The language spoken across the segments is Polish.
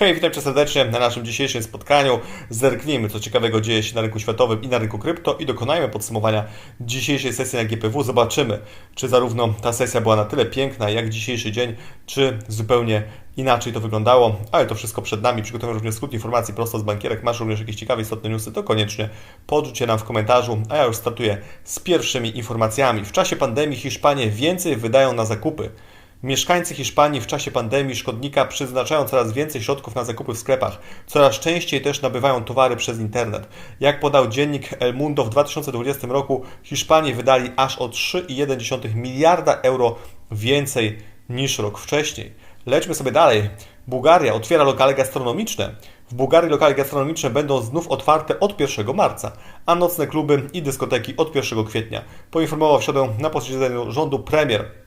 Hej, witam Cię serdecznie na naszym dzisiejszym spotkaniu. Zerknijmy, co ciekawego dzieje się na rynku światowym i na rynku krypto i dokonajmy podsumowania dzisiejszej sesji na GPW. Zobaczymy, czy zarówno ta sesja była na tyle piękna, jak dzisiejszy dzień, czy zupełnie inaczej to wyglądało, ale to wszystko przed nami. Przygotowałem również skrót informacji prosto z bankierek. Masz również jakieś ciekawe, istotne newsy, to koniecznie podrzuć je nam w komentarzu, a ja już startuję z pierwszymi informacjami. W czasie pandemii Hiszpanie więcej wydają na zakupy. Mieszkańcy Hiszpanii w czasie pandemii szkodnika przeznaczają coraz więcej środków na zakupy w sklepach. Coraz częściej też nabywają towary przez internet. Jak podał dziennik El Mundo, w 2020 roku Hiszpanie wydali aż o 3,1 miliarda euro więcej niż rok wcześniej. Lećmy sobie dalej. Bułgaria otwiera lokale gastronomiczne. W Bułgarii lokale gastronomiczne będą znów otwarte od 1 marca, a nocne kluby i dyskoteki od 1 kwietnia. Poinformował w środę na posiedzeniu rządu premier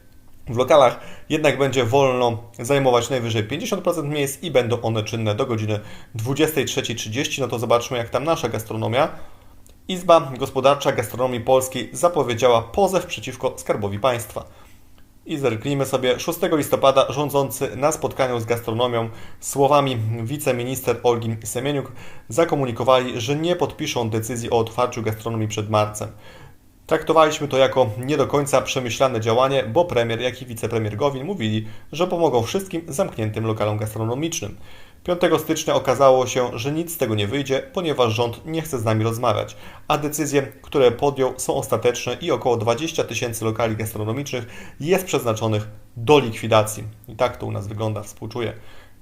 w lokalach jednak będzie wolno zajmować najwyżej 50% miejsc i będą one czynne do godziny 23.30. No to zobaczmy, jak tam nasza gastronomia. Izba Gospodarcza Gastronomii Polskiej zapowiedziała pozew przeciwko Skarbowi Państwa. I zerknijmy sobie 6 listopada rządzący na spotkaniu z gastronomią słowami wiceminister Olgi Semieniuk zakomunikowali, że nie podpiszą decyzji o otwarciu gastronomii przed marcem. Traktowaliśmy to jako nie do końca przemyślane działanie, bo premier, jak i wicepremier Gowin mówili, że pomogą wszystkim zamkniętym lokalom gastronomicznym. 5 stycznia okazało się, że nic z tego nie wyjdzie, ponieważ rząd nie chce z nami rozmawiać, a decyzje, które podjął, są ostateczne i około 20 tysięcy lokali gastronomicznych jest przeznaczonych do likwidacji. I tak to u nas wygląda, współczuję.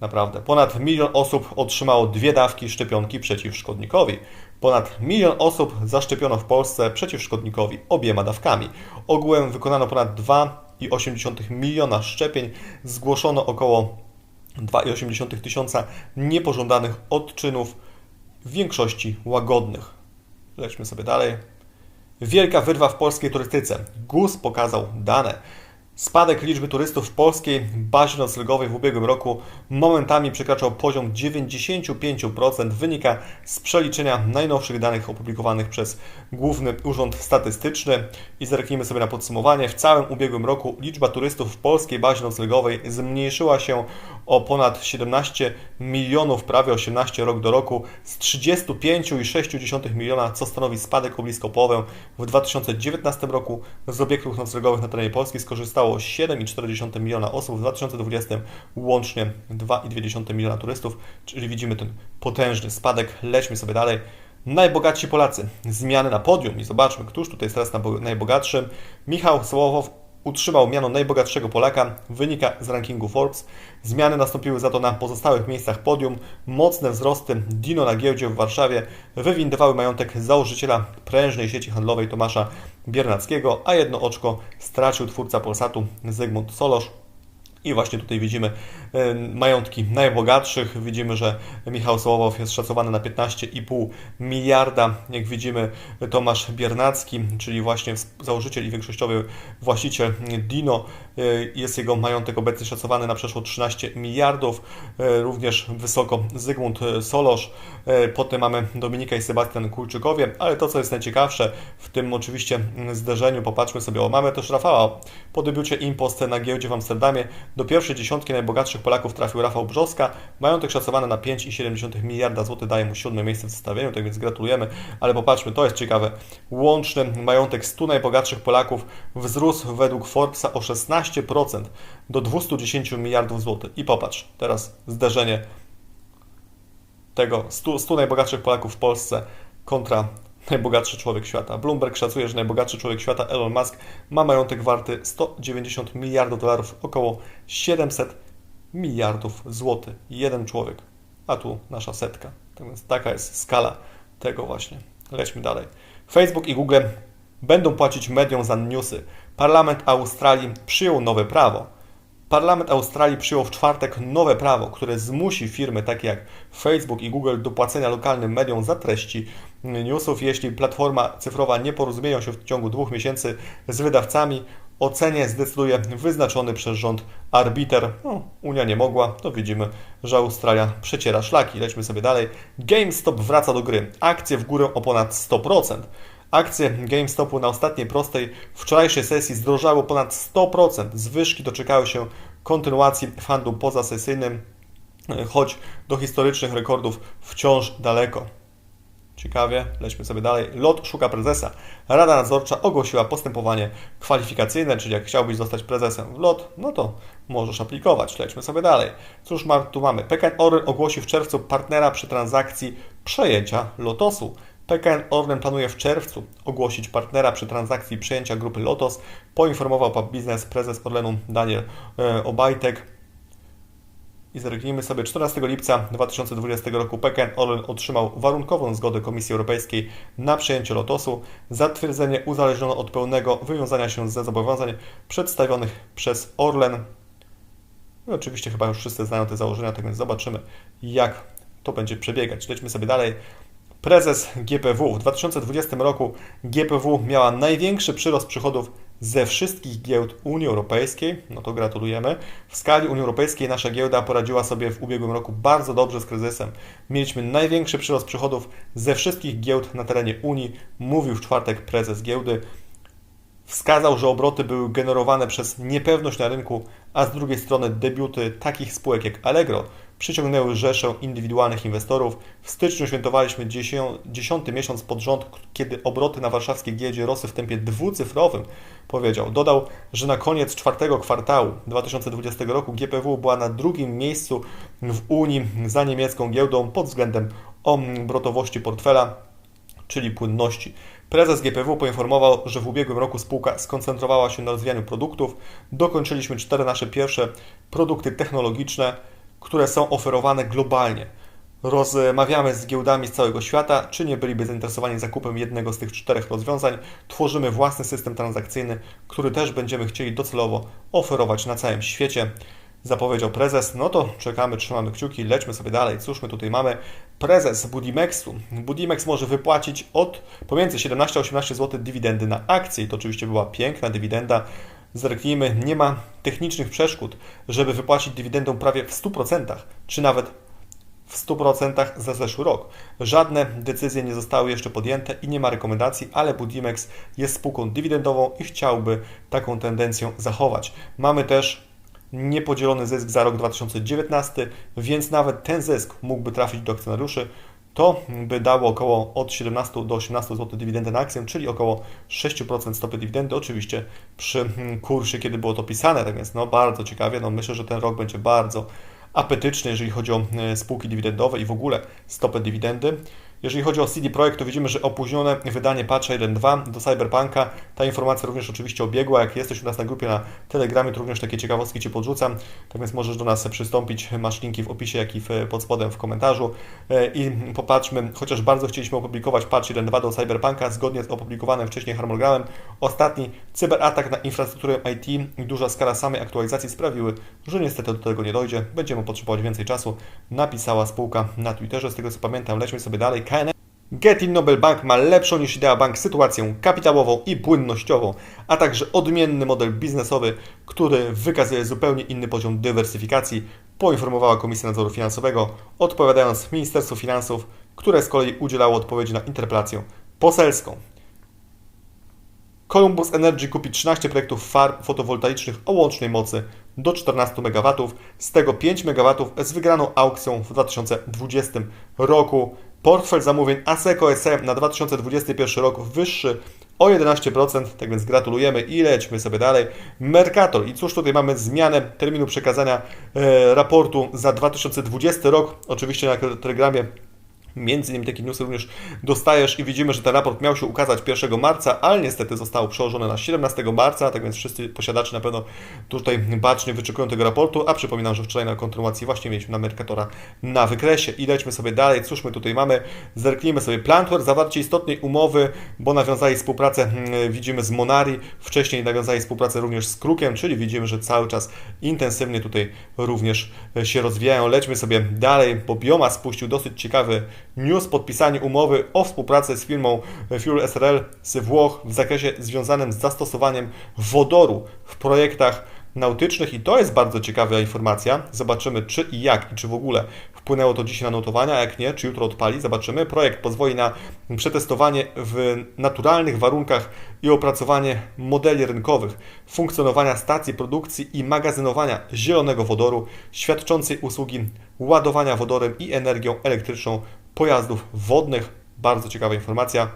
Naprawdę. Ponad milion osób otrzymało dwie dawki szczepionki przeciw szkodnikowi. Ponad milion osób zaszczepiono w Polsce przeciw szkodnikowi obiema dawkami. Ogółem wykonano ponad 2,8 miliona szczepień. Zgłoszono około 2,8 tysiąca niepożądanych odczynów, w większości łagodnych. Lećmy sobie dalej. Wielka wyrwa w polskiej turystyce. GUS pokazał dane. Spadek liczby turystów w polskiej bazie noclegowej w ubiegłym roku momentami przekraczał poziom 95%. Wynika z przeliczenia najnowszych danych opublikowanych przez Główny Urząd Statystyczny. I zerknijmy sobie na podsumowanie. W całym ubiegłym roku liczba turystów w polskiej bazie noclegowej zmniejszyła się o ponad 17 milionów, prawie 18 rok do roku, z 35,6 miliona, co stanowi spadek o blisko połowę. W 2019 roku z obiektów noclegowych na terenie Polski skorzystało 7,4 miliona osób, w 2020 łącznie 2,2 miliona turystów, czyli widzimy ten potężny spadek. Lećmy sobie dalej. Najbogatsi Polacy. Zmiany na podium i zobaczmy, któż tutaj jest teraz najbogatszym. Michał Sołowow utrzymał miano najbogatszego Polaka, wynika z rankingu Forbes. Zmiany nastąpiły za to na pozostałych miejscach podium. Mocne wzrosty Dino na giełdzie w Warszawie wywindowały majątek założyciela prężnej sieci handlowej Tomasza Biernackiego, a jedno oczko stracił twórca Polsatu Zygmunt Solosz. I właśnie tutaj widzimy e, majątki najbogatszych. Widzimy, że Michał Sołowow jest szacowany na 15,5 miliarda. Jak widzimy, Tomasz Biernacki, czyli właśnie założyciel i większościowy właściciel Dino, e, jest jego majątek obecnie szacowany na przeszło 13 miliardów. E, również wysoko Zygmunt Solosz. Potem mamy Dominika i Sebastian Kulczykowie, ale to, co jest najciekawsze w tym oczywiście zderzeniu, popatrzmy sobie, o, mamy też Rafała po debiucie Impost na giełdzie w Amsterdamie do pierwszej dziesiątki najbogatszych Polaków trafił Rafał Brzoska. Majątek szacowany na 5,7 miliarda złotych daje mu siódme miejsce w zestawieniu, tak więc gratulujemy. Ale popatrzmy, to jest ciekawe. Łączny majątek 100 najbogatszych Polaków wzrósł według Forbesa o 16% do 210 miliardów złotych. I popatrz, teraz zderzenie tego 100, 100 najbogatszych Polaków w Polsce kontra najbogatszy człowiek świata. Bloomberg szacuje, że najbogatszy człowiek świata, Elon Musk, ma majątek warty 190 miliardów dolarów, około 700 miliardów złotych. Jeden człowiek, a tu nasza setka. Tak więc taka jest skala tego właśnie. Lećmy dalej. Facebook i Google będą płacić mediom za newsy. Parlament Australii przyjął nowe prawo. Parlament Australii przyjął w czwartek nowe prawo, które zmusi firmy takie jak Facebook i Google do płacenia lokalnym mediom za treści newsów, jeśli platforma cyfrowa nie porozumieją się w ciągu dwóch miesięcy z wydawcami. O cenie zdecyduje wyznaczony przez rząd arbiter. No, Unia nie mogła, to widzimy, że Australia przeciera szlaki. Lećmy sobie dalej. GameStop wraca do gry. Akcje w górę o ponad 100%. Akcje GameStopu na ostatniej prostej wczorajszej sesji zdrożały ponad 100%. Zwyżki doczekały się kontynuacji handlu pozasesyjnym choć do historycznych rekordów wciąż daleko. Ciekawie, lećmy sobie dalej. LOT szuka prezesa. Rada Nadzorcza ogłosiła postępowanie kwalifikacyjne, czyli jak chciałbyś zostać prezesem w LOT, no to możesz aplikować. Lećmy sobie dalej. Cóż ma, tu mamy? PKN Orlen ogłosi w czerwcu partnera przy transakcji przejęcia Lotosu. PKN Orlen planuje w czerwcu ogłosić partnera przy transakcji przejęcia grupy Lotos, poinformował PAP Biznes prezes Orlenu Daniel e, Obajtek. I zerknijmy sobie 14 lipca 2020 roku PKN Orlen otrzymał warunkową zgodę Komisji Europejskiej na przejęcie Lotosu. Zatwierdzenie uzależniono od pełnego wywiązania się ze zobowiązań przedstawionych przez Orlen. I oczywiście chyba już wszyscy znają te założenia, tak więc zobaczymy jak to będzie przebiegać. Lećmy sobie dalej. Prezes GPW. W 2020 roku GPW miała największy przyrost przychodów ze wszystkich giełd Unii Europejskiej. No to gratulujemy. W skali Unii Europejskiej nasza giełda poradziła sobie w ubiegłym roku bardzo dobrze z kryzysem. Mieliśmy największy przyrost przychodów ze wszystkich giełd na terenie Unii, mówił w czwartek prezes giełdy. Wskazał, że obroty były generowane przez niepewność na rynku, a z drugiej strony debiuty takich spółek jak Allegro przyciągnęły rzeszę indywidualnych inwestorów. W styczniu świętowaliśmy dziesiąty miesiąc pod rząd, kiedy obroty na warszawskiej giełdzie rosły w tempie dwucyfrowym, powiedział. Dodał, że na koniec czwartego kwartału 2020 roku GPW była na drugim miejscu w Unii za niemiecką giełdą pod względem obrotowości portfela, czyli płynności. Prezes GPW poinformował, że w ubiegłym roku spółka skoncentrowała się na rozwijaniu produktów. Dokończyliśmy cztery nasze pierwsze produkty technologiczne, które są oferowane globalnie. Rozmawiamy z giełdami z całego świata, czy nie byliby zainteresowani zakupem jednego z tych czterech rozwiązań. Tworzymy własny system transakcyjny, który też będziemy chcieli docelowo oferować na całym świecie zapowiedział prezes, no to czekamy, trzymamy kciuki, lećmy sobie dalej. Cóż my tutaj mamy? Prezes Budimexu. Budimex może wypłacić od pomiędzy 17 a 18 zł dywidendy na akcje. I to oczywiście była piękna dywidenda. Zerknijmy, nie ma technicznych przeszkód, żeby wypłacić dywidendę prawie w 100%, czy nawet w 100% za zeszły rok. Żadne decyzje nie zostały jeszcze podjęte i nie ma rekomendacji, ale Budimex jest spółką dywidendową i chciałby taką tendencję zachować. Mamy też niepodzielony zysk za rok 2019, więc nawet ten zysk mógłby trafić do akcjonariuszy. To by dało około od 17 do 18 zł dywidendy na akcję, czyli około 6% stopy dywidendy, oczywiście przy kursie, kiedy było to pisane, tak więc no bardzo ciekawie, no myślę, że ten rok będzie bardzo apetyczny, jeżeli chodzi o e, spółki dywidendowe i w ogóle stopę dywidendy. Jeżeli chodzi o CD Projekt, to widzimy, że opóźnione wydanie patcha 1.2 do Cyberpunka. Ta informacja również oczywiście obiegła. Jak jesteś u nas na grupie na Telegramie, to również takie ciekawostki Ci podrzucam. Tak więc możesz do nas przystąpić. Masz linki w opisie, jak i pod spodem w komentarzu. E, I popatrzmy, chociaż bardzo chcieliśmy opublikować patch 1.2 do Cyberpunka zgodnie z opublikowanym wcześniej harmonogramem. Ostatni cyberatak na infrastrukturę IT i duża skala samej aktualizacji sprawiły, że niestety do tego nie dojdzie. Będziemy potrzebować więcej czasu. Napisała spółka na Twitterze, z tego co pamiętam. Lećmy sobie dalej. KNF Getin Nobel Bank ma lepszą niż Idea Bank sytuację kapitałową i płynnościową, a także odmienny model biznesowy, który wykazuje zupełnie inny poziom dywersyfikacji, poinformowała Komisja Nadzoru Finansowego, odpowiadając Ministerstwu Finansów, które z kolei udzielało odpowiedzi na interpelację poselską. Columbus Energy kupi 13 projektów farm fotowoltaicznych o łącznej mocy do 14 MW, z tego 5 MW z wygraną aukcją w 2020 roku. Portfel zamówień ASECO SM na 2021 rok wyższy o 11%, tak więc gratulujemy i lećmy sobie dalej. Mercator i cóż tutaj mamy zmianę terminu przekazania e, raportu za 2020 rok, oczywiście na Telegramie Między innymi takie newsy również dostajesz i widzimy, że ten raport miał się ukazać 1 marca, ale niestety zostało przełożone na 17 marca, tak więc wszyscy posiadacze na pewno tutaj bacznie wyczekują tego raportu, a przypominam, że wczoraj na kontynuacji właśnie mieliśmy na Mercatora na wykresie i lećmy sobie dalej. Cóż my tutaj mamy? Zerknijmy sobie Plantware, zawarcie istotnej umowy, bo nawiązali współpracę, hmm, widzimy z Monari, wcześniej nawiązali współpracę również z Krukiem, czyli widzimy, że cały czas intensywnie tutaj również się rozwijają. Lećmy sobie dalej, bo Bioma spuścił dosyć ciekawy news podpisanie umowy o współpracy z firmą Fuel SRL z Włoch w zakresie związanym z zastosowaniem wodoru w projektach nautycznych i to jest bardzo ciekawa informacja. Zobaczymy czy i jak i czy w ogóle wpłynęło to dzisiaj na notowania, a jak nie, czy jutro odpali, zobaczymy. Projekt pozwoli na przetestowanie w naturalnych warunkach i opracowanie modeli rynkowych funkcjonowania stacji produkcji i magazynowania zielonego wodoru świadczącej usługi ładowania wodorem i energią elektryczną pojazdów wodnych. Bardzo ciekawa informacja.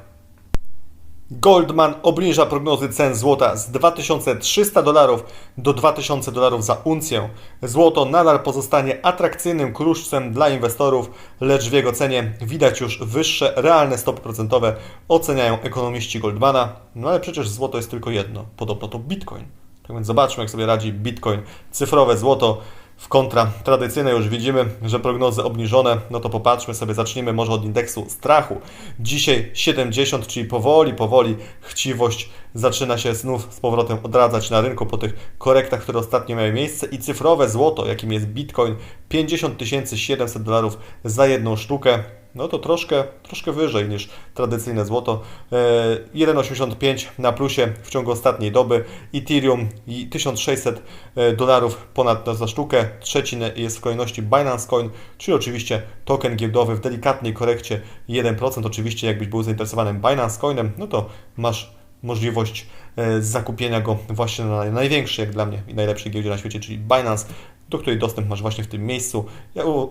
Goldman obniża prognozy cen złota z 2300 dolarów do 2000 dolarów za uncję. Złoto nadal pozostanie atrakcyjnym kruszcem dla inwestorów, lecz w jego cenie widać już wyższe realne stopy procentowe, oceniają ekonomiści Goldmana. No ale przecież złoto jest tylko jedno, podobno to Bitcoin. Tak więc zobaczmy, jak sobie radzi Bitcoin. Cyfrowe złoto w kontra tradycyjne już widzimy, że prognozy obniżone, no to popatrzmy sobie, zacznijmy może od indeksu strachu. Dzisiaj 70, czyli powoli, powoli chciwość zaczyna się znów z powrotem odradzać na rynku po tych korektach, które ostatnio miały miejsce. I cyfrowe złoto, jakim jest Bitcoin, 50 700 dolarów za jedną sztukę no to troszkę, troszkę wyżej niż tradycyjne złoto. 1,85 e, na plusie w ciągu ostatniej doby. Ethereum i 1600 e, dolarów ponad za sztukę. Trzeci jest w kolejności Binance Coin, czyli oczywiście token giełdowy w delikatnej korekcie 1%. Oczywiście jakbyś był zainteresowany Binance Coinem, no to masz możliwość e, zakupienia go właśnie na największej, jak dla mnie, i najlepszej giełdzie na świecie, czyli Binance do której dostęp masz właśnie w tym miejscu.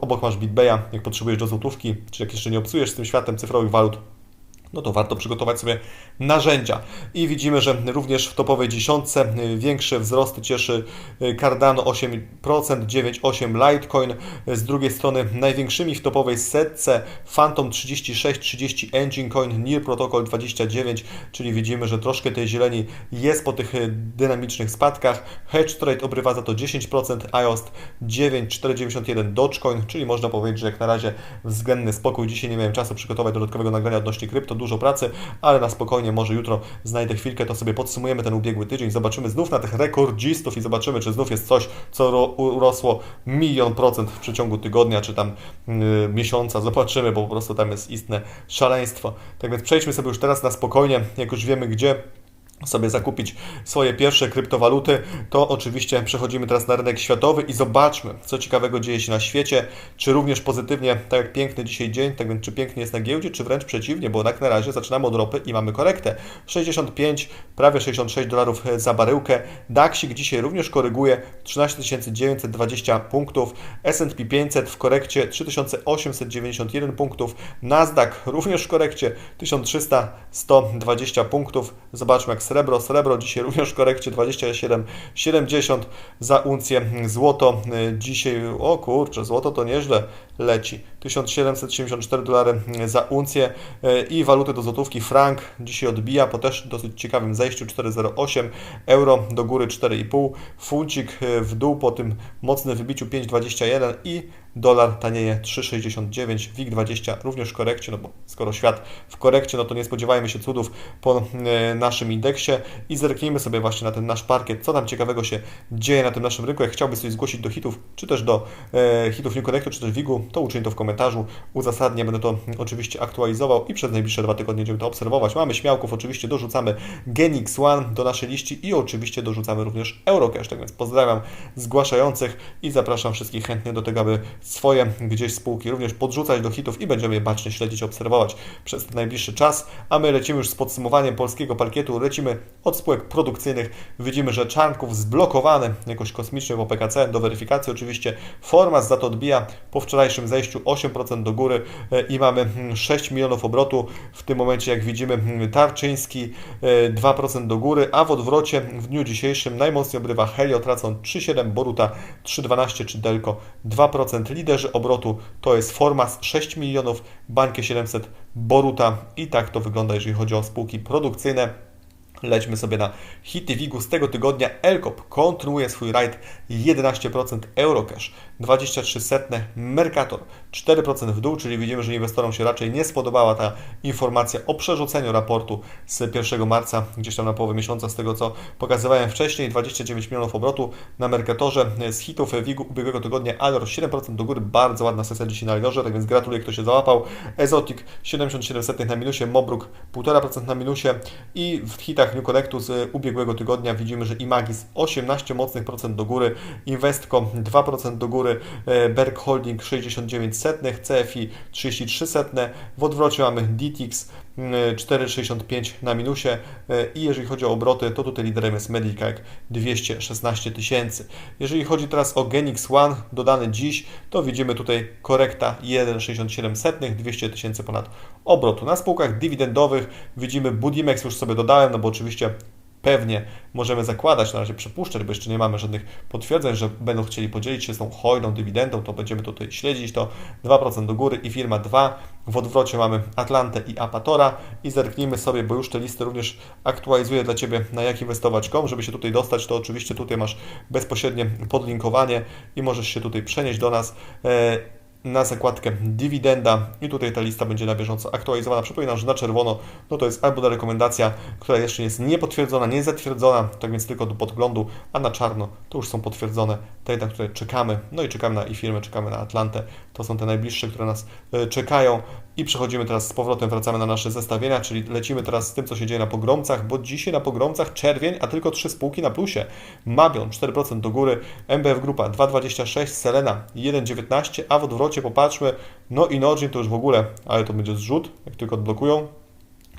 Obok masz BitBaya, jak potrzebujesz do złotówki, czy jak jeszcze nie obsujesz z tym światem cyfrowych walut, no to warto przygotować sobie narzędzia. I widzimy, że również w topowej dziesiątce y, większe wzrosty cieszy y, Cardano 8%, 9,8% Litecoin. Z drugiej strony największymi w topowej setce Phantom 36, 30 Engine Coin, Near Protocol 29, czyli widzimy, że troszkę tej zieleni jest po tych y, dynamicznych spadkach. Hedge Trade obrywa za to 10%, IOST 9, 4,91 Dogecoin, czyli można powiedzieć, że jak na razie względny spokój. Dzisiaj nie miałem czasu przygotować dodatkowego nagrania odnośnie krypto, dużo pracy, ale na spokojnie może jutro znajdę chwilkę, to sobie podsumujemy ten ubiegły tydzień, zobaczymy znów na tych rekordzistów i zobaczymy, czy znów jest coś, co urosło milion procent w przeciągu tygodnia, czy tam yy, miesiąca, zobaczymy, bo po prostu tam jest istne szaleństwo. Tak więc przejdźmy sobie już teraz na spokojnie, jak już wiemy gdzie sobie zakupić swoje pierwsze kryptowaluty, to oczywiście przechodzimy teraz na rynek światowy i zobaczmy, co ciekawego dzieje się na świecie, czy również pozytywnie, tak jak piękny dzisiaj dzień, tak więc czy pięknie jest na giełdzie, czy wręcz przeciwnie, bo tak na razie zaczynamy od ropy i mamy korektę. 65, prawie 66 dolarów za baryłkę. DAXik dzisiaj również koryguje 13 920 punktów, S&P 500 w korekcie 3891 punktów, Nasdaq również w korekcie 1300 120 punktów. Zobaczmy jak srebro. Srebro dzisiaj również w korekcie 27,70 za uncję. Złoto dzisiaj, o kurczę, złoto to nieźle leci. 1774 dolary za uncję y, i waluty do złotówki frank dzisiaj odbija po też dosyć ciekawym zejściu 4,08 euro do góry 4,5 funcik y, w dół po tym mocnym wybiciu 5,21 i dolar tanieje 3,69 WIG20 również w korekcie, no bo skoro świat w korekcie, no to nie spodziewajmy się cudów po naszym indeksie i zerknijmy sobie właśnie na ten nasz parkiet, co tam ciekawego się dzieje na tym naszym rynku. Jak chciałbyś coś zgłosić do hitów, czy też do e, hitów New Connectu, czy też WIG-u, to uczyń to w komentarzu. Uzasadnię, będę to oczywiście aktualizował i przez najbliższe dwa tygodnie będziemy to obserwować. Mamy śmiałków, oczywiście dorzucamy Genix One do naszej liści i oczywiście dorzucamy również Eurocash. Tak więc pozdrawiam zgłaszających i zapraszam wszystkich chętnie do tego, aby swoje gdzieś spółki również podrzucać do hitów i będziemy je bacznie śledzić, obserwować przez najbliższy czas. A my lecimy już z podsumowaniem polskiego parkietu, lecimy od spółek produkcyjnych. Widzimy, że Czarnków zblokowany jakoś kosmicznie w OPKC, do weryfikacji oczywiście. Formas za to odbija po wczorajszym zejściu 8% do góry e, i mamy 6 hmm, milionów obrotu. W tym momencie, jak widzimy, hmm, Tarczyński 2% e, do góry, a w odwrocie w dniu dzisiejszym najmocniej obrywa Helio, tracą 3,7, Boruta 3,12 czy Delco 2%. Liderzy obrotu to jest Formas 6 milionów, Bankie 700, Boruta i tak to wygląda, jeżeli chodzi o spółki produkcyjne. Lećmy sobie na hity WIG-u z tego tygodnia. Elkop kontynuuje swój rajd 11% Eurocash, 23 setne Mercator, 4% w dół, czyli widzimy, że inwestorom się raczej nie spodobała ta informacja o przerzuceniu raportu z 1 marca, gdzieś tam na połowę miesiąca, z tego co pokazywałem wcześniej, 29 milionów obrotu na Mercatorze. Z hitów WIG-u ubiegłego tygodnia Alor 7% do góry, bardzo ładna sesja dzisiaj na Alorze, tak więc gratuluję, kto się załapał. Ezotic 77 setnych na minusie, Mobruk 1,5% na minusie. I w hitach New Connectu z ubiegłego tygodnia widzimy, że Imagis 18 mocnych procent do góry, Investco 2% do góry, e, Berg Holding 69 setnych, CFI 33 setne, w odwrocie mamy DTX 4,65 na minusie i jeżeli chodzi o obroty, to tutaj liderem jest Medicac 216 tysięcy. Jeżeli chodzi teraz o Genix One dodany dziś, to widzimy tutaj korekta 1,67, 200 tysięcy ponad obrotu. Na spółkach dywidendowych widzimy Budimex już sobie dodałem, no bo oczywiście pewnie możemy zakładać, na razie przypuszczać, bo jeszcze nie mamy żadnych potwierdzeń, że będą chcieli podzielić się z tą hojną dywidendą, to będziemy tutaj śledzić to 2% do góry i firma 2. W odwrocie mamy Atlantę i Apatora i zerknijmy sobie, bo już te listy również aktualizuję dla Ciebie na jakinwestować.com, żeby się tutaj dostać, to oczywiście tutaj masz bezpośrednie podlinkowanie i możesz się tutaj przenieść do nas. Na zakładkę dywidenda i tutaj ta lista będzie na bieżąco aktualizowana. Przypominam, że na czerwono no to jest albo ta rekomendacja, która jeszcze jest niepotwierdzona, nie zatwierdzona, tak więc tylko do podglądu, a na czarno to już są potwierdzone te, na które czekamy. No i czekamy na i firmy, czekamy na Atlantę. To są te najbliższe, które nas e, czekają. I przechodzimy teraz z powrotem, wracamy na nasze zestawienia, czyli lecimy teraz z tym, co się dzieje na pogromcach, bo dzisiaj na pogromcach czerwień, a tylko trzy spółki na plusie. Mabion 4% do góry, MBF Grupa 2,26, Selena 1,19, a w odwrocie popatrzmy, no i Nordin to już w ogóle, ale to będzie zrzut, jak tylko odblokują.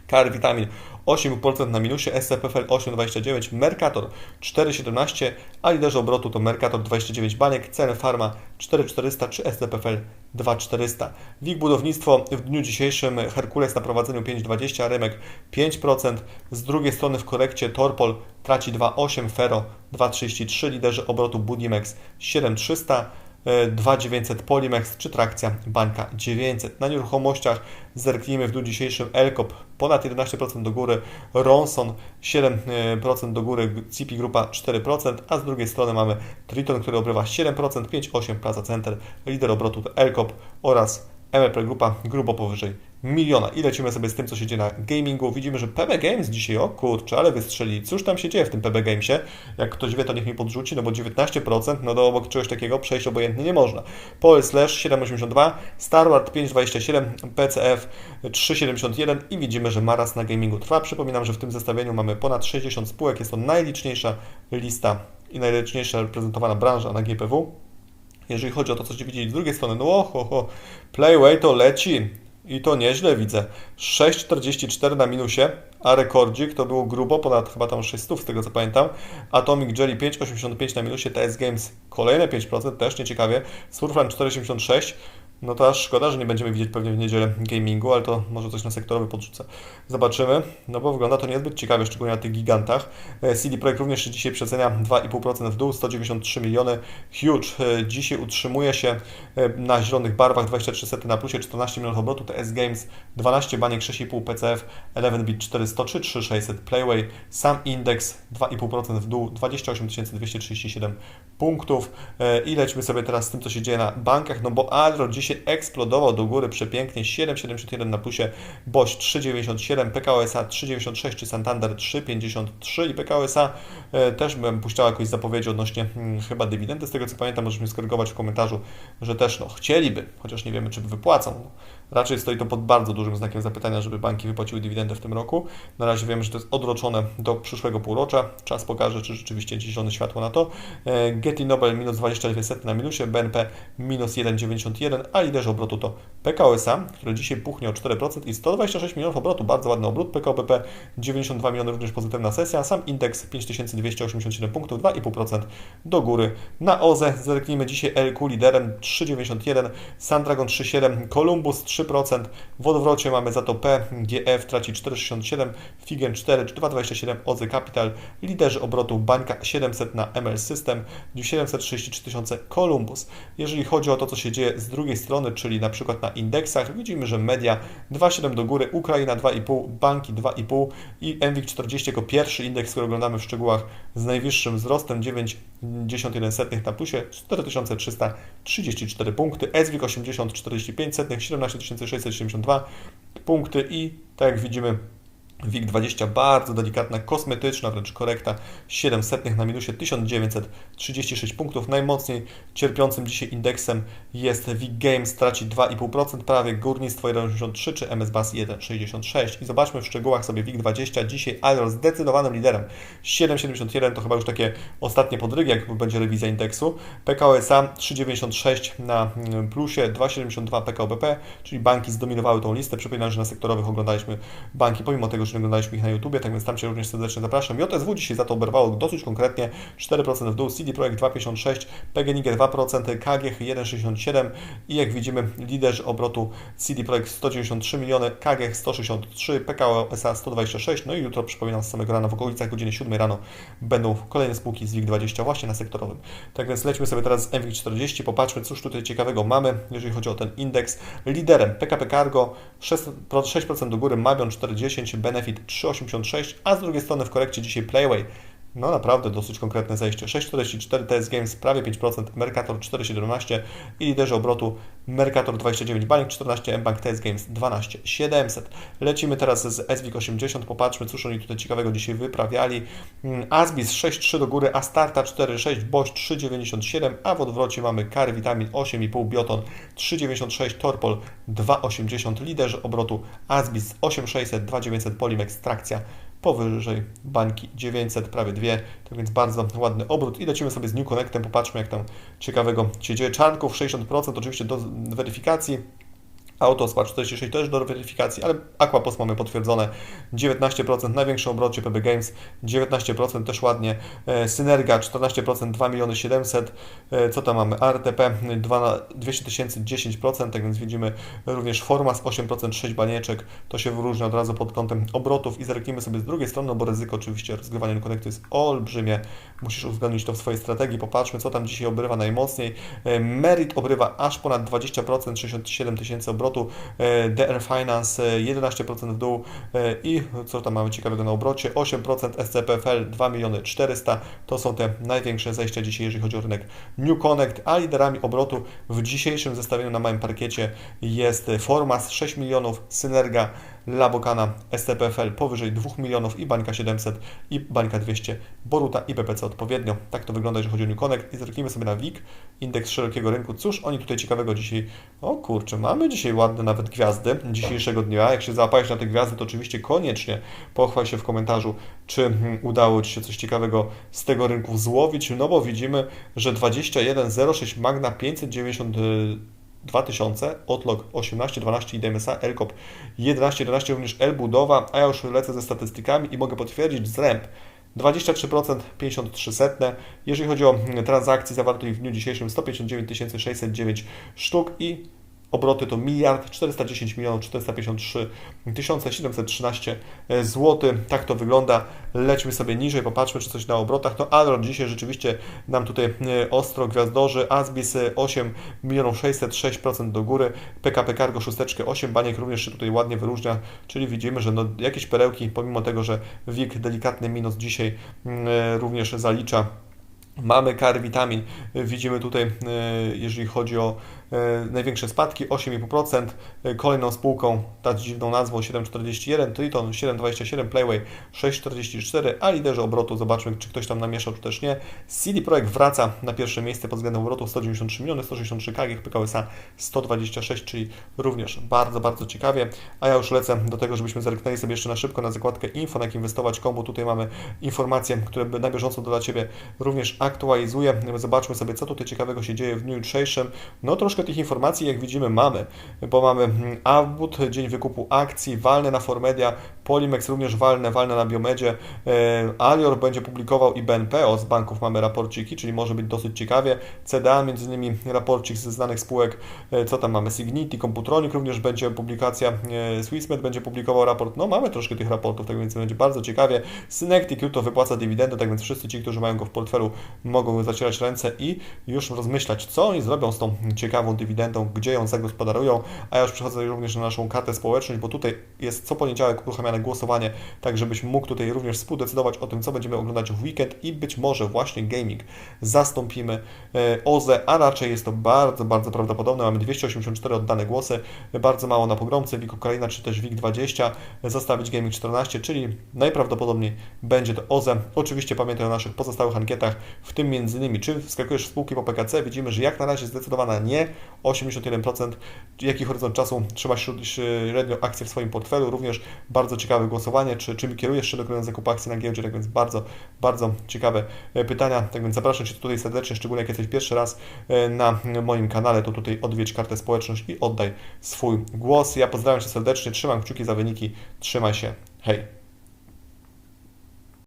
Kar Vitamin 8% na minusie, SCPFL 8,29, Mercator 4,17, a liderzy obrotu to Mercator 29 baniek, CN Pharma 4,400 czy SCPFL 2,400. WIG Budownictwo w dniu dzisiejszym Herkules na prowadzeniu 5,20, Remek 5%, z drugiej strony w korekcie Torpol traci 2,8, Fero 2,33, liderzy obrotu Budimex 7,300, 2900 Polimex czy trakcja Bańka 900. Na nieruchomościach zerknijmy w dniu dzisiejszym Elkop ponad 11% do góry, Ronson 7% do góry, CP Grupa 4%, a z drugiej strony mamy Triton, który obrywa 7%, 5,8 Plaza Center, lider obrotu to Elkop oraz MLP Grupa grubo powyżej miliona. I lecimy sobie z tym, co się dzieje na gamingu. Widzimy, że PB Games dzisiaj, o kurczę, ale wystrzeli. Cóż tam się dzieje w tym PB Gamesie? Jak ktoś wie, to niech mi podrzuci, no bo 19%, no do obok czegoś takiego przejść obojętnie nie można. Pole Slash 7,82, Starward 5,27, PCF 3,71 i widzimy, że maras na gamingu trwa. Przypominam, że w tym zestawieniu mamy ponad 60 spółek. Jest to najliczniejsza lista i najliczniejsza reprezentowana branża na GPW. Jeżeli chodzi o to, co się widzieli z drugiej strony, no oho, oho, Playway to leci. I to nieźle widzę. 6,44 na minusie, a rekordzik to było grubo, ponad chyba tam 600 z tego co pamiętam. Atomic Jelly 5,85 na minusie, TS Games kolejne 5%, też nieciekawie. Surfline 4,86. No to aż szkoda, że nie będziemy widzieć pewnie w niedzielę gamingu, ale to może coś na sektorowy podrzucę. Zobaczymy, no bo wygląda to niezbyt ciekawie, szczególnie na tych gigantach. E, CD Projekt również dzisiaj przecenia 2,5% w dół, 193 miliony. Huge e, dzisiaj utrzymuje się e, na zielonych barwach, 23 sety na plusie, 14 milionów obrotu, TS Games 12 baniek, 6,5 PCF, 11bit 403, 3600 Playway, sam indeks 2,5% w dół, 28 237 punktów. I lećmy sobie teraz z tym, co się dzieje na bankach, no bo Alro dzisiaj się eksplodował do góry przepięknie, 7,71 na plusie, Boś 3,97, PKO SA 3,96 czy Santander 3,53 i PKO SA e, też bym puszczał jakąś zapowiedzi odnośnie hmm, chyba dywidendy, z tego co pamiętam, możesz mi skorygować w komentarzu, że też no, chcieliby, chociaż nie wiemy czy wypłacą. Raczej stoi to pod bardzo dużym znakiem zapytania, żeby banki wypłaciły dywidendę w tym roku. Na razie wiemy, że to jest odroczone do przyszłego półrocza. Czas pokaże, czy rzeczywiście zielone światło na to. E, Getty Nobel minus 22 na minusie, BNP minus 1,91, a liderzy obrotu to PKO SA, który dzisiaj puchnie o 4% i 126 milionów obrotu, bardzo ładny obrót, PKO BP 92 miliony, również pozytywna sesja, sam indeks 5287 punktów, 2,5% do góry. Na OZE zerknijmy dzisiaj LQ liderem 3,91, Sandragon 3,7, Columbus 3%, w odwrocie mamy za to PGF traci 4,67, Figen 4, 2,27, OZE Capital, liderzy obrotu Bańka 700 na ML System, 733 tysiące Columbus. Jeżeli chodzi o to, co się dzieje z drugiej strony, czyli na przykład na indeksach, widzimy, że media 2,7 do góry, Ukraina 2,5, banki 2,5 i MWIG 40 jako pierwszy indeks, który oglądamy w szczegółach z najwyższym wzrostem 9,91 na plusie, 4334 punkty, SWIG 80, 45 17 672 punkty i tak jak widzimy WIG20 bardzo delikatna, kosmetyczna wręcz korekta, 700 na minusie 1936 punktów. Najmocniej cierpiącym dzisiaj indeksem jest WIG Games, traci 2,5%, prawie górnictwo 1,83 czy MS Bass 1,66. I zobaczmy w szczegółach sobie WIG20, dzisiaj Alor zdecydowanym liderem, 7,71 to chyba już takie ostatnie podrygi, jak będzie rewizja indeksu. PKO SA 3,96 na plusie, 2,72 PKO BP, czyli banki zdominowały tą listę. Przypominam, że na sektorowych oglądaliśmy banki, pomimo tego, nie oglądaliśmy ich na YouTubie, tak więc tam Cię również serdecznie zapraszam. JSW dzisiaj za to oberwało dosyć konkretnie, 4% w dół, CD Projekt 2,56, PGNiG 2%, KGH 1,67 i jak widzimy liderzy obrotu CD Projekt 193 miliony, KGH 163, PKO SA 126, no i jutro przypominam z samego rana w okolicach godziny 7 rano będą kolejne spółki z WIG20 właśnie na sektorowym. Tak więc lećmy sobie teraz z MWIG40, popatrzmy cóż tutaj ciekawego mamy, jeżeli chodzi o ten indeks. Liderem PKP Cargo 6%, 6% do góry, Mabion 4,10, Benefit 3,86, a z drugiej strony w korekcie dzisiaj Playway no naprawdę dosyć konkretne zejście. 6,44 TS Games prawie 5%, Mercator 4,17 i liderzy obrotu Mercator 29, Bank 14, mBank TS Games 12,700. Lecimy teraz z SWIG 80, popatrzmy cóż oni tutaj ciekawego dzisiaj wyprawiali. Mm, Asbis 6,3 do góry, Astarta 4,6, Bosch 3,97, a w odwrocie mamy Kar Vitamin 8,5, Bioton 3,96, Torpol 2,80, liderzy obrotu Asbis 8,600, 2,900, Polimex, Trakcja powyżej bańki 900, prawie dwie, tak więc bardzo ładny obrót. I lecimy sobie z New Connectem, popatrzmy jak tam ciekawego się dzieje. Czarnków 60% oczywiście do weryfikacji, Autospar 46 też do weryfikacji, ale Aquapost mamy potwierdzone. 19%, największy obrocie PB Games 19% też ładnie, e, Synerga 14%, 2 miliony 700, e, co tam mamy, RTP 200 tysięcy 10%, tak więc widzimy również Formas 8%, 6 banieczek, to się wyróżnia od razu pod kątem obrotów i zerknijmy sobie z drugiej strony, no bo ryzyko oczywiście rozgrywania konektu jest olbrzymie, musisz uwzględnić to w swojej strategii, popatrzmy co tam dzisiaj obrywa najmocniej, e, Merit obrywa aż ponad 20%, 67 tysięcy obrotów, obrotu, e, DR Finance 11% e, w dół e, i co tam mamy ciekawego na obrocie, 8% SCPFL 2 miliony 400 to są te największe zejścia dzisiaj, jeżeli chodzi o rynek New Connect, a liderami obrotu w dzisiejszym zestawieniu na małym parkiecie jest Formas 6 milionów, Synerga Labokana, STPFL powyżej 2 milionów i Bańka 700 i Bańka 200, Boruta i BPC odpowiednio. Tak to wygląda, jeżeli chodzi o New Connect i zerknijmy sobie na WIG, indeks szerokiego rynku. Cóż oni tutaj ciekawego dzisiaj, o kurczę, mamy dzisiaj ładne nawet gwiazdy dzisiejszego dnia. Jak się załapałeś na te gwiazdy, to oczywiście koniecznie pochwal się w komentarzu, czy udało Ci się coś ciekawego z tego rynku złowić, no bo widzimy, że 21,06 Magna 590 2000, Otlog 18, 12 i DMSA, Elkop 11, 11 również Elbudowa, a ja już lecę ze statystykami i mogę potwierdzić zręb 23%, 53 setne. Jeżeli chodzi o transakcje zawarte w dniu dzisiejszym 159 609 sztuk i Obroty to miliard 410 milionów 453 713 zł. Tak to wygląda. Lećmy sobie niżej, popatrzmy, czy coś na obrotach. No Alron dzisiaj rzeczywiście nam tutaj e, ostro gwiazdorzy. Asbis 8 milionów 606% do góry. PKP Cargo szósteczkę 8 baniek również się tutaj ładnie wyróżnia, czyli widzimy, że no jakieś perełki, pomimo tego, że WIG delikatny minus dzisiaj mm, e, również zalicza. Mamy kar witamin, widzimy tutaj, e, jeżeli chodzi o E, największe spadki 8,5%. E, kolejną spółką, ta dziwną nazwą 7,41, Triton 7,27, Playway 6,44, a liderzy obrotu, zobaczmy czy ktoś tam namieszał czy też nie. CD Projekt wraca na pierwsze miejsce pod względem obrotu 193 miliony, 163 KG, PKSA 126, czyli również bardzo, bardzo ciekawie. A ja już lecę do tego, żebyśmy zerknęli sobie jeszcze na szybko na zakładkę info, na jak inwestować komu. Tutaj mamy informacje, które na bieżąco dla Ciebie również aktualizuję. Zobaczmy sobie, co tutaj ciekawego się dzieje w dniu jutrzejszym. No troszkę tych informacji, jak widzimy, mamy, bo mamy Avbud, dzień wykupu akcji, walne na Formedia, Polimex również walne, walne na Biomedzie, e, Alior będzie publikował i BNP, z banków mamy raporciki, czyli może być dosyć ciekawie, CDA między innymi raporcik ze znanych spółek, e, co tam mamy, Signity, Computronic również będzie publikacja, e, Swissmed będzie publikował raport, no mamy troszkę tych raportów, tak więc będzie bardzo ciekawie, Synectic jutro wypłaca dywidendę, tak więc wszyscy ci, którzy mają go w portfelu mogą zacierać ręce i już rozmyślać, co oni zrobią z tą ciekawą dywidendą, gdzie ją zagospodarują, a ja już przechodzę również na naszą kartę społeczność, bo tutaj jest co poniedziałek uruchamiana głosowanie, tak żebyś mógł tutaj również współdecydować o tym, co będziemy oglądać w weekend i być może właśnie gaming zastąpimy e, OZE, a raczej jest to bardzo, bardzo prawdopodobne. Mamy 284 oddane głosy, bardzo mało na pogromcy, WIG Ukraina czy też WIG 20, zostawić gaming 14, czyli najprawdopodobniej będzie to OZE. Oczywiście pamiętaj o naszych pozostałych ankietach, w tym między innymi, czy wskakujesz w spółki po PKC, widzimy, że jak na razie zdecydowana nie, 81%, jaki horyzont czasu? Trzyma średnio akcje w swoim portfelu, również bardzo głosowanie, czy czym kierujesz się dokument zakupu akcji na giełdzie, tak więc bardzo, bardzo ciekawe e, pytania, tak więc zapraszam Cię tutaj serdecznie, szczególnie jak jesteś pierwszy raz e, na moim kanale, to tutaj odwiedź kartę społeczność i oddaj swój głos. Ja pozdrawiam Cię serdecznie, trzymam kciuki za wyniki, trzymaj się, hej!